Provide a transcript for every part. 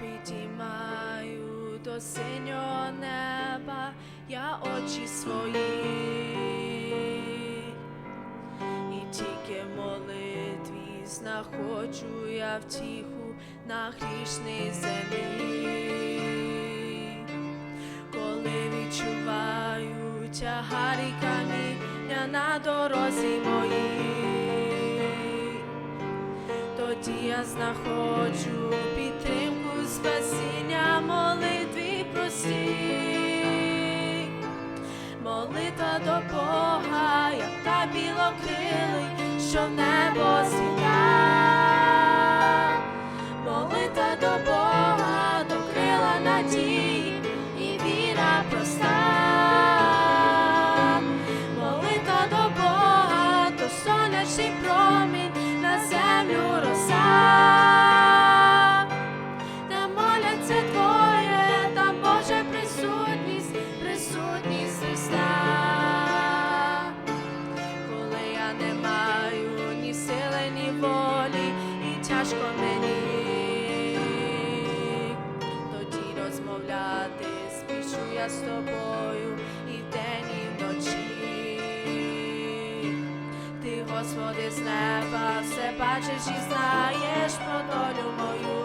Підіймаю до синього неба я очі свої, і тільки молитві знаходжу я втіху на грішній землі, коли відчуваю тягар і каміння на дорозі моїй тоді я знаходжу підтримку спасіння молитві простій. Молитва до Бога, як та білокрилий, що в небо зліта. Коли я не маю ні сили, ні волі, і тяжко мені, тоді розмовляти спішу я з тобою і вдень, і вночі. Ти, Господи, з неба все бачиш і знаєш про долю мою.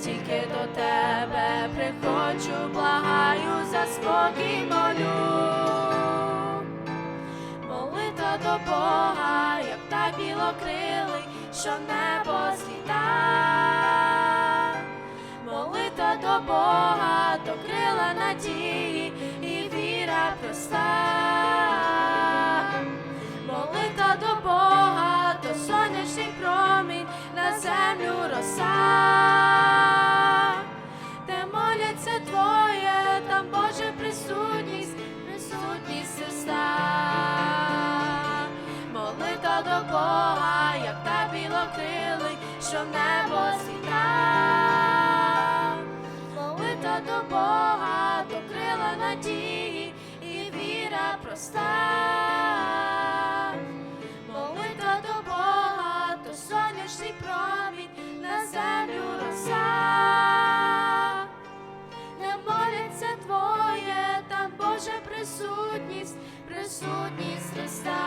Тільки до тебе приходжу, благаю спокій молю. Молитва до Бога, як та білокрилий, що небо зліта. Молитва до Бога, то крила надії і віра проста. Що в небо зліта. Молитва до Бога, до крила надії і віра проста. Молитва до Бога, то сонячний промінь на землю роса. Не моляться твоє, там Божа присутність, присутність Христа.